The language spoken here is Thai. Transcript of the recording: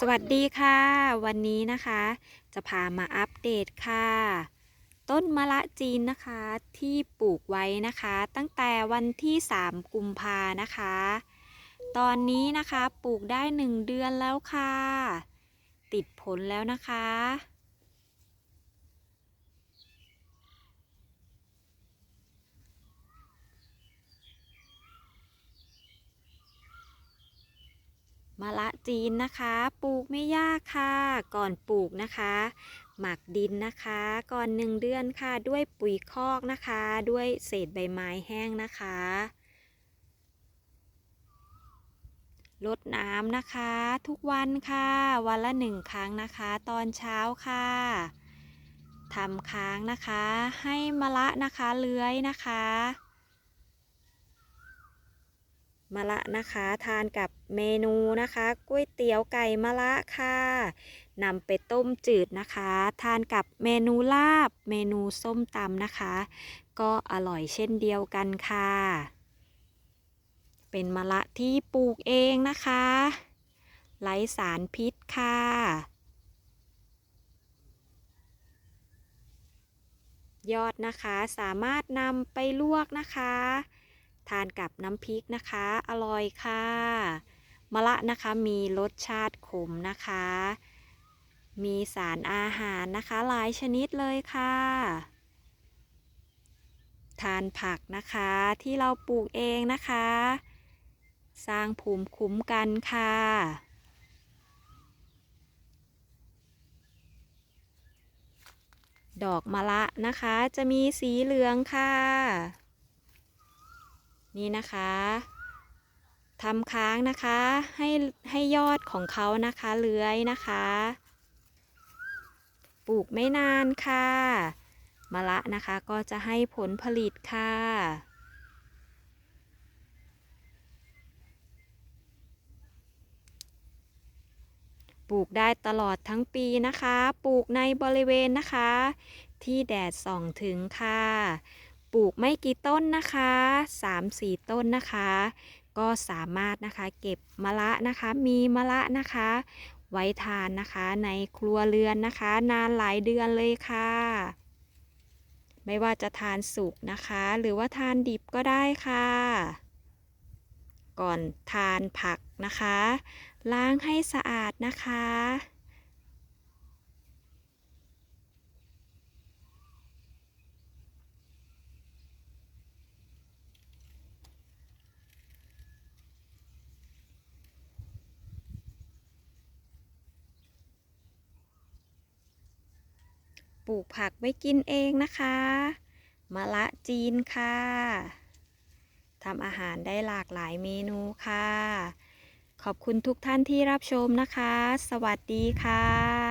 สวัสดีค่ะ วันนี้นะคะ จะพามาอัปเดตค่ะ ต้นมะละจีนนะคะที่ปลูกไว้นะคะ ตั้งแต่วันที่ 3 กุมภานะคะ ตอนนี้นะคะปลูกได้ 1 เดือนแล้วค่ะ ติดผลแล้วนะคะ มะละจีนนะคะ ปลูกไม่ยากค่ะ ก่อนปลูกนะคะ หมักดินนะคะ ก่อนหนึ่งเดือนค่ะ ด้วยปุ๋ยคอกนะคะ ด้วยเศษใบไม้แห้งนะคะรดน้ำนะคะ ทุกวันค่ะ วันละหนึ่งครั้งนะคะ ตอนเช้าค่ะทำค้างนะคะ ให้มะละนะคะเลื้อยนะคะ มะละนะคะ ทานกับเมนูนะคะก๋วยเตี๋ยวไก่มะละค่ะนำไปต้มจืดนะคะ ทานกับเมนูลาบ เมนูส้มตำนะคะ ก็อร่อยเช่นเดียวกันค่ะ เป็นมะละที่ปลูกเองนะคะไร้สารพิษค่ะยอดนะคะสามารถนำไปลวกนะคะ ทานกับน้ำพริกนะคะ อร่อยค่ะมะละนะคะมีรสชาติขมนะคะ มีสารอาหารนะคะหลายชนิดเลยค่ะ ทานผักนะคะที่เราปลูกเองนะคะ สร้างภูมิคุ้มกันค่ะดอกมะละนะคะจะมีสีเหลืองค่ะ นี่นะคะทำค้างนะคะให้ให้ยอดของเขานะคะเลื้อยนะคะ ปลูกไม่นานค่ะมะละนะคะก็จะให้ผลผลิตค่ะปลูกได้ตลอดทั้งปีนะคะ ปลูกในบริเวณนะคะ ที่แดดส่องถึงค่ะ ปลูกไม่กี่ต้นนะคะ 3-4 ต้นนะคะ ก็สามารถนะคะเก็บมะละนะคะ มีมะละนะคะ ไว้ทานนะคะในครัวเรือนนะคะ นานหลายเดือนเลยค่ะ ไม่ว่าจะทานสุกนะคะ หรือว่าทานดิบก็ได้ค่ะ ก่อนทานผักนะคะ ล้างให้สะอาดนะคะ ปลูกผักไว้กินเองนะคะมะละจีนค่ะทำอาหารได้หลากหลายเมนูค่ะ ขอบคุณทุกท่านที่รับชมนะคะ สวัสดีค่ะ